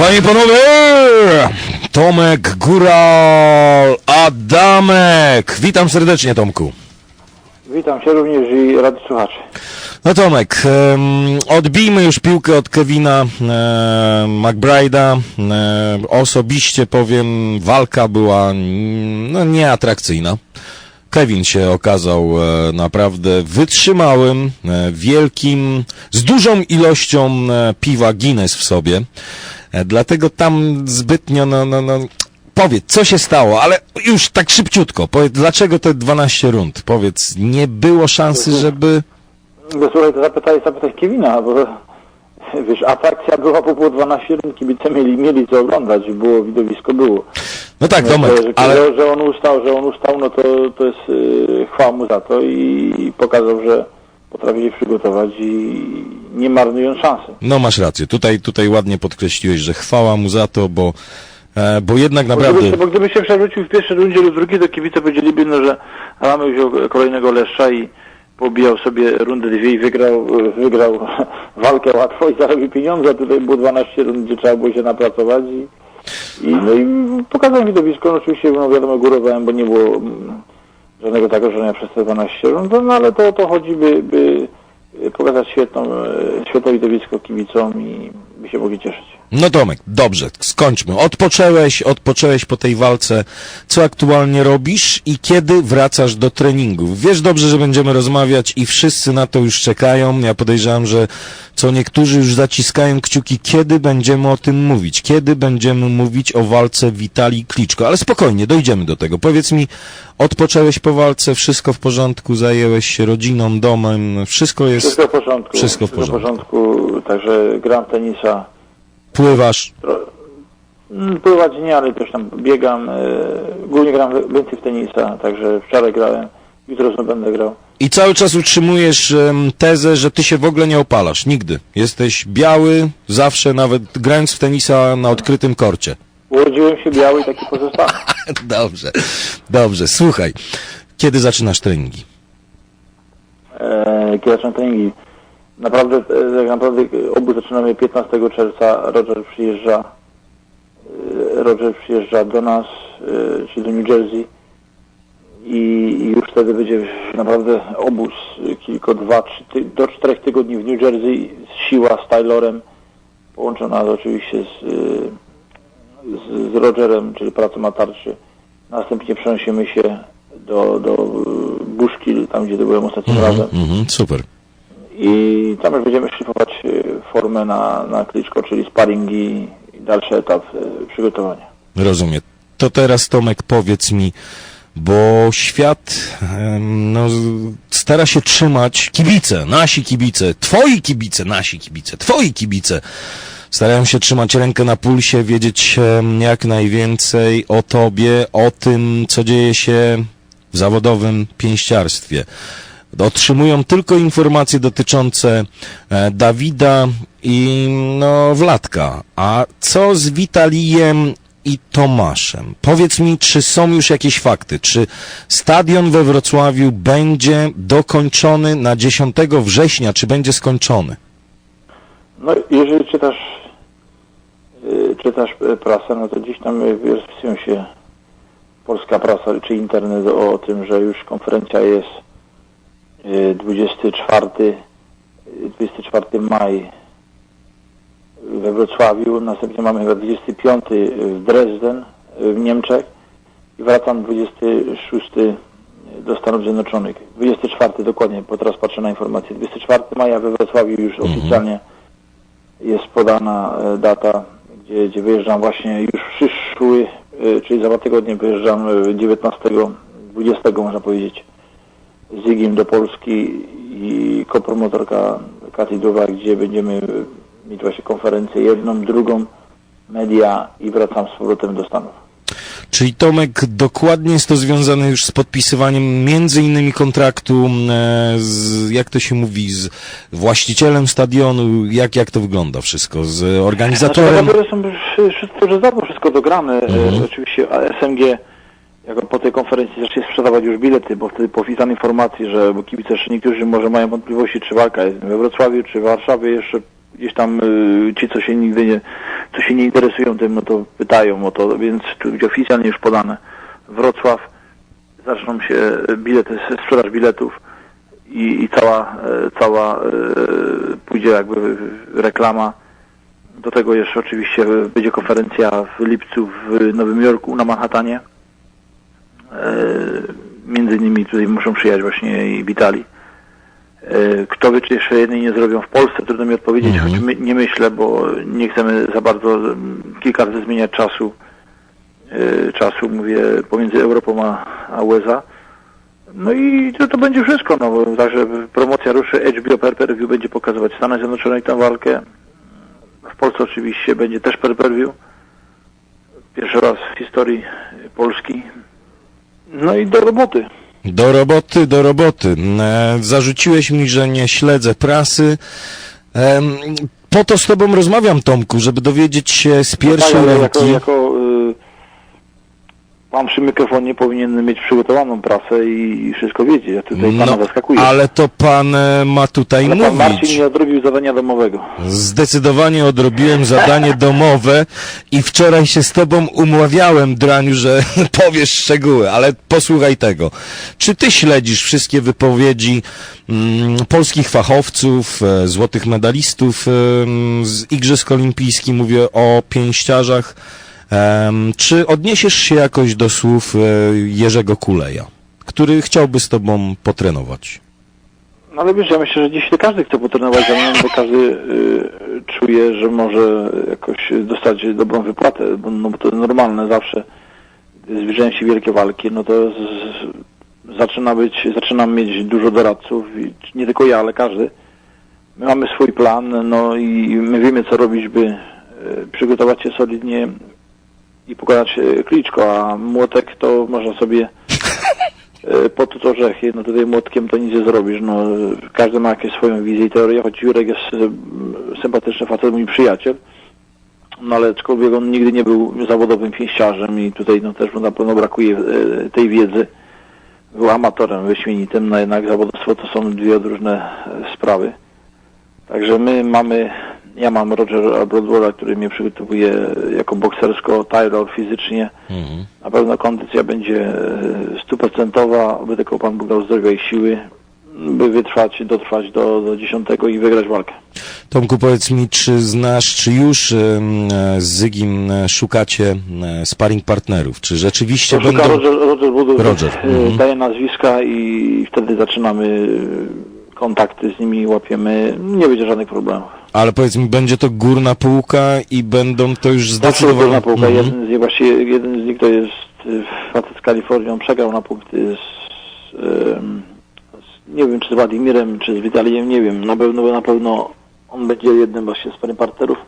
Panie i panowie! Tomek Góral Adamek! Witam serdecznie, Tomku. Witam się również i rady słuchaczy. No Tomek, odbijmy już piłkę od Kevina e, McBride'a. E, osobiście powiem, walka była no, nieatrakcyjna. Kevin się okazał e, naprawdę wytrzymałym, e, wielkim, z dużą ilością e, piwa Guinness w sobie. E, dlatego tam zbytnio, no, no, no, powiedz, co się stało, ale już tak szybciutko, powiedz, dlaczego te 12 rund? Powiedz, nie było szansy, żeby... Bo słuchaj, to zapytaj, zapytaj Kevina, bo wiesz, atrakcja była po pół 12 rund, kibice mieli, mieli co oglądać, było widowisko, było. No tak, No, Tomek, że, ale... że, że on ustał, że on ustał, no to, to jest yy, chwała mu za to i, i pokazał, że potrafi się przygotować i nie marnując szansy. No masz rację, tutaj, tutaj ładnie podkreśliłeś, że chwała mu za to, bo, e, bo jednak Bo naprawdę... gdyby, bo gdyby się przewrócił w pierwszej rundzie lub drugiej, to kibice powiedzieliby, no, że Adamek wziął kolejnego leszcza i pobijał sobie rundę dwie i wygrał, wygrał walkę łatwo i zarobił pieniądze, tutaj było 12 rund, gdzie trzeba było się napracować i, i, no i pokazałem widowisko, no oczywiście no wiadomo górowałem, bo nie było żadnego zagrożenia przez 12 rund, no ale to o to chodzi, by, by pokazać świetną, e, świetne widowisko kibicom i by się mogli cieszyć. No Tomek, dobrze, skończmy. Odpocząłeś, odpocząłeś po tej walce. Co aktualnie robisz i kiedy wracasz do treningów? Wiesz dobrze, że będziemy rozmawiać i wszyscy na to już czekają. Ja podejrzewam, że co niektórzy już zaciskają kciuki, kiedy będziemy o tym mówić? Kiedy będziemy mówić o walce Witalii Kliczko? Ale spokojnie, dojdziemy do tego. Powiedz mi, odpocząłeś po walce, wszystko w porządku, zajęłeś się rodziną, domem, wszystko jest... Wszystko w porządku. Wszystko w porządku. Także gram tenisa. Pływasz, Mm, Pływać nie, ale też tam biegam. e, Głównie gram więcej w tenisa, także wczoraj grałem. Jutro znowu będę grał. I cały czas utrzymujesz em, tezę, że ty się w ogóle nie opalasz. Nigdy. Jesteś biały, zawsze, nawet grając w tenisa na odkrytym korcie. Urodziłem się biały i taki pozostanę. Dobrze, dobrze. Słuchaj, kiedy zaczynasz treningi? E, Kiedy zaczynam treningi. Naprawdę, e, tak naprawdę e, obu zaczynamy 15 czerwca. Roger przyjeżdża e, Roger przyjeżdża do nas, czyli do New Jersey i już wtedy będzie naprawdę obóz kilko, dwa, trzy, ty, do czterech tygodni w New Jersey, siła z Taylorem, połączona oczywiście z, z, z Rogerem, czyli pracą na tarczy. Następnie przenosimy się do, do Bushkill, tam gdzie byłem ostatnim razem. Mhm, super. I tam już będziemy szlifować e, formę na, na kliczko, czyli sparringi i dalszy etap e, przygotowania. Rozumiem. To teraz Tomek powiedz mi, bo świat no, stara się trzymać kibice, nasi kibice, twoi kibice, nasi kibice, twoi kibice. Starają się trzymać rękę na pulsie, wiedzieć jak najwięcej o tobie, o tym, co dzieje się w zawodowym pięściarstwie. Otrzymują tylko informacje dotyczące e, Dawida i no. A co z Witalijem i Tomaszem? Powiedz mi, czy są już jakieś fakty? Czy stadion we Wrocławiu będzie dokończony na 10 września? Czy będzie skończony? No jeżeli czytasz y, czytasz e, prasę, no to gdzieś tam e, rozpisują się polska prasa czy internet o, tym, że już konferencja jest y, 24 y, 24 maj we Wrocławiu, następnie mamy chyba 25 w Dresden y, w Niemczech i wracam 26 do Stanów Zjednoczonych. 24 dokładnie, bo teraz patrzę na informację. 24 maja we Wrocławiu już oficjalnie jest podana e, data, gdzie, gdzie wyjeżdżam właśnie już przyszły, e, czyli za dwa tygodnie wyjeżdżam e, 19, 20 można powiedzieć Zigim do Polski i kopromotorka Katy Duwa, gdzie będziemy mieć właśnie konferencję jedną, drugą media i wracam z powrotem do Stanów. Czyli Tomek, dokładnie jest to związane już z podpisywaniem między innymi kontraktu e, z, jak to się mówi, z właścicielem stadionu, jak, jak to wygląda wszystko, z organizatorem? Znaczy, są wszystko, że dawno wszystko dograne. E, Oczywiście a SMG jako po tej konferencji zacznie sprzedawać już bilety, bo wtedy powitano informacji, że bo kibice jeszcze niektórzy może mają wątpliwości, czy walka jest we Wrocławiu, czy w Warszawie jeszcze gdzieś tam y, ci, co się nigdy nie, co się nie interesują tym, no to pytają o to, więc tu oficjalnie już podane. Wrocław, zaczną się bilety, sprzedaż biletów i, i cała, e, cała e, pójdzie jakby reklama. Do tego jeszcze oczywiście będzie konferencja w lipcu w Nowym Jorku na Manhattanie. E, Między innymi tutaj muszą przyjechać właśnie i Witali. E, Kto wie, czy jeszcze jednej nie zrobią w Polsce, trudno mi odpowiedzieć, choć my, nie myślę, bo nie chcemy za bardzo kilka razy zmieniać czasu, e, czasu, mówię, pomiędzy Europą a, a USA. No i to, to będzie wszystko, no, bo także promocja ruszy, HBO per per view będzie pokazywać Stany Zjednoczone tę walkę. W Polsce oczywiście będzie też per per view. Pierwszy raz w historii Polski. No i do roboty. Do roboty, do roboty. E, zarzuciłeś mi, że nie śledzę prasy. Po to z tobą rozmawiam, Tomku, żeby dowiedzieć się z pierwszej tak, ale ręki. jako, jako y, pan przy mikrofonie powinien mieć przygotowaną prasę i, wszystko wiedzieć. Ja tutaj pana. No, ale to pan e, ma tutaj Ale pan Marcin nie odrobił zadania domowego. Zdecydowanie odrobiłem zadanie domowe i wczoraj się z tobą umawiałem, Draniu, że powiesz szczegóły, ale posłuchaj tego. Czy ty śledzisz wszystkie wypowiedzi mm, polskich fachowców, e, złotych medalistów em, z Igrzysk Olimpijskich, mówię o pięściarzach, czy odniesiesz się jakoś do słów e, Jerzego Kuleja, który chciałby z tobą potrenować? No ale wiesz, ja myślę, że dzisiaj każdy chce potrenować ze mną, bo każdy y, czuje, że może jakoś dostać dobrą wypłatę, bo, no, bo to normalne zawsze. Zbliżają się wielkie walki, no to z, z, zaczyna być, zaczynam mieć dużo doradców i nie tylko ja, ale każdy. My mamy swój plan, no i my wiemy co robić, by y, przygotować się solidnie i pokonać y, Kliczko, a młotek to można sobie e, pod orzechy, no tutaj młotkiem to nic nie zrobisz, no każdy ma jakąś swoją wizję i teorię, choć Jurek jest e, sympatyczny facet, mój przyjaciel, no ale aczkolwiek on nigdy nie był zawodowym pięściarzem i tutaj no też na pewno brakuje e, tej wiedzy. Był amatorem wyśmienitym, no jednak zawodowstwo to są dwie odróżne e, sprawy. Także my mamy, ja mam Rogera Broadwella, który mnie przygotowuje jako boksersko, Taylor fizycznie, Mhm. na pewno kondycja będzie stuprocentowa, by tylko Pan Bóg dał zdrowia i siły, by wytrwać, dotrwać do, do dziesiątego i wygrać walkę. Tomku, powiedz mi, czy znasz, czy już z Zygim e, szukacie e, sparring partnerów? Czy rzeczywiście To szuka będą... Roger, Roger Roger, e, mhm. daje nazwiska i wtedy zaczynamy kontakty z nimi, łapiemy, nie będzie żadnych problemów. Ale powiedz mi, będzie to górna półka i będą to już Zawsze zdecydowanie... na półkę. Mhm. Jeden, z nich, właściwie jeden z nich to jest e, facet z Kalifornii, on przegrał na punkty z, z nie wiem czy z Władimirem, czy z Witalijem, nie wiem, na pewno, na pewno on będzie jednym właśnie z partnerów.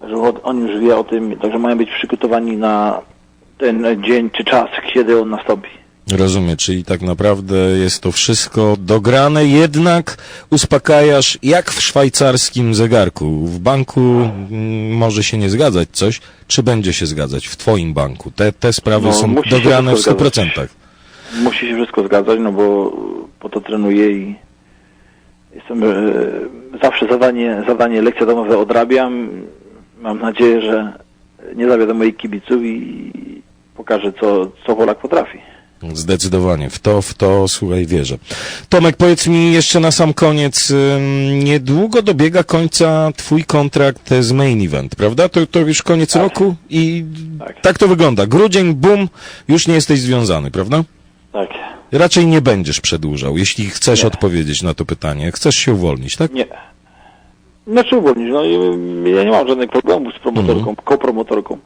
Także on już wie o tym, także mają być przygotowani na ten dzień czy czas, kiedy on nastąpi. Rozumiem, czyli tak naprawdę jest to wszystko dograne, jednak uspokajasz jak w szwajcarskim zegarku. W banku mm, może się nie zgadzać coś, czy będzie się zgadzać w twoim banku? Te, te sprawy No, są dograne w wszystko 100%. zgadzać. Musi się wszystko zgadzać, no bo po to trenuję i jestem e, zawsze zadanie, zadanie lekcja domowe odrabiam. Mam nadzieję, że nie zawiodę moich kibiców i pokażę co, co Polak potrafi. Zdecydowanie, w to, w to, słuchaj, wierzę. Tomek, powiedz mi jeszcze na sam koniec, niedługo dobiega końca twój kontrakt z Main Event, prawda? To, to już koniec Tak. roku i Tak. tak to wygląda. Grudzień, bum, już nie jesteś związany, prawda? Tak. Raczej nie będziesz przedłużał, jeśli chcesz Nie. odpowiedzieć na to pytanie. Chcesz się uwolnić, tak? Nie. Znaczy uwolnić, no ja nie mam żadnych problemów z promotorką, kopromotorką.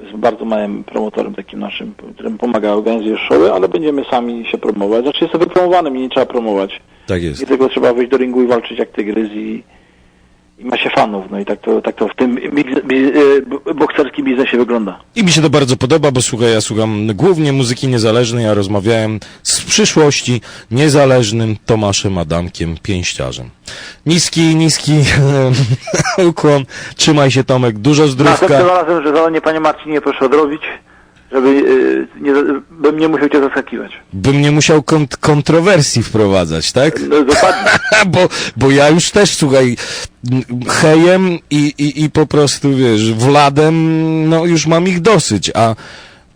Jest bardzo małym promotorem takim naszym, którym pomaga organizuje showy, ale będziemy sami się promować. Znaczy jestem wypromowany, mnie nie trzeba promować. Tak jest. Nie tylko trzeba wyjść do ringu i walczyć jak tygrys i, i ma się fanów, no i tak to, tak to w tym biz- e, bokserskim biznesie wygląda. I mi się to bardzo podoba, bo słuchaj, ja słucham głównie muzyki niezależnej, a rozmawiałem z w przyszłości niezależnym Tomaszem Adamkiem Pięściarzem. Niski, niski ukłon. Trzymaj się Tomek, dużo Następnym zdrówka. razem, że zadanie panie Marcinie proszę odrobić, żeby e, nie, bym nie musiał cię zaskakiwać. Bym nie musiał kont- kontrowersji wprowadzać, tak? No, dokładnie. bo, bo ja już też, słuchaj, hejem i, i, i po prostu, wiesz, Wladem, no już mam ich dosyć, a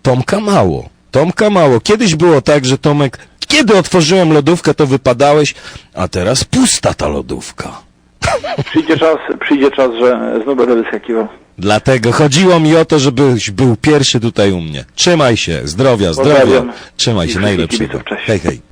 Tomka mało. Tomka mało. Kiedyś było tak, że Tomek, kiedy otworzyłem lodówkę, to wypadałeś, a teraz pusta ta lodówka. Przyjdzie czas, przyjdzie czas, że znów będę wyskakiwał. Dlatego chodziło mi o to, żebyś był pierwszy tutaj u mnie. Trzymaj się, zdrowia, zdrowia. Pozdrawiam. Trzymaj I się, wszystkich najlepszego. kibiców, cześć. Hej, hej.